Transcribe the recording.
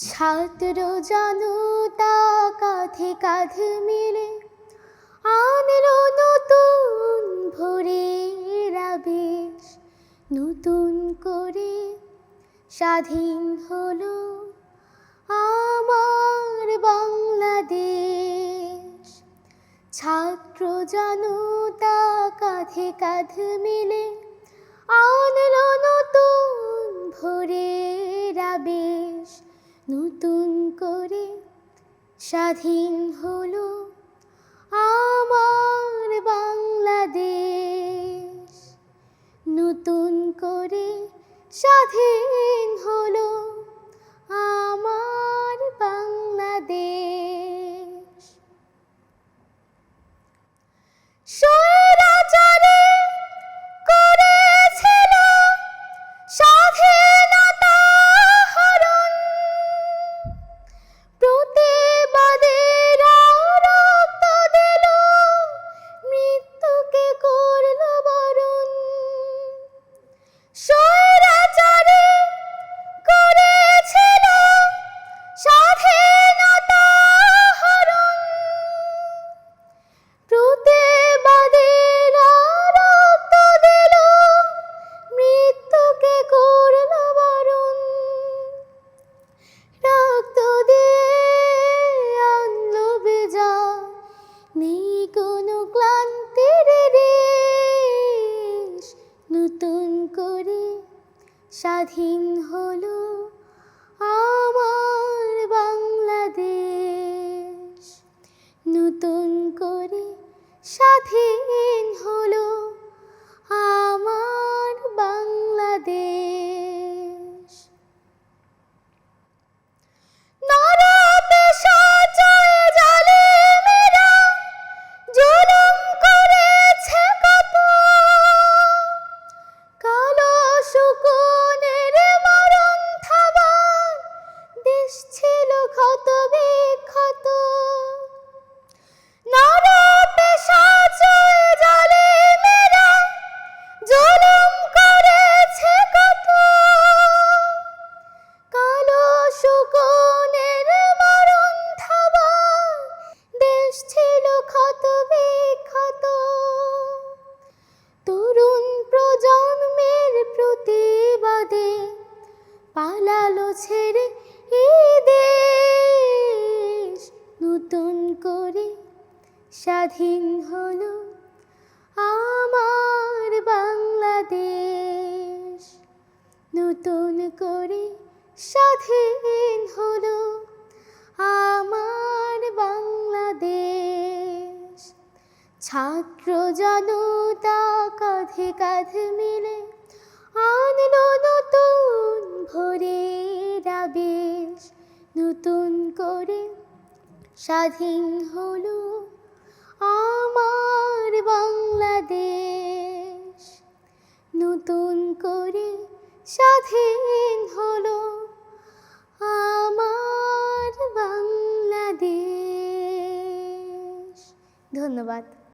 ছাত্র জনতা কাঁধে কাঁধ মিলে আনলো নতুন ভোরের আবেশ। নতুন করে স্বাধীন হলো আমার বাংলাদেশ। ছাত্র জনতা কাঁধে কাঁধ মিলে আনলো নতুন নতুন করে স্বাধীন হলো আমার বাংলাদেশ। নতুন করে স্বাধীন হলো আমার নেই কোনো ক্লান্তির রেশ নতুন করে স্বাধীন হলো আমার বাংলাদেশ। নতুন করে স্বাধীন হলো ছিল ক্ষত বিক্ষত। নরপেশা জয় জালিমেরা জুলুম করেছে কত। কালো শকুনের দেশ ছিল ক্ষত বিক্ষত। তরুণ প্রজন্মের প্রতিবাদে পালালো ছেড়ে করে স্বাধীন হলো আমার বাংলাদেশ। নতুন করে স্বাধীন হলো আমার বাংলাদেশ। ছাত্র জনতা কাঁধে কাঁধ মিলে আনলো নতুন ভোরের আবেশ। নতুন করে স্বাধীন হলো আমার বাংলাদেশ। নতুন করে স্বাধীন হলো আমার বাংলাদেশ। ধন্যবাদ।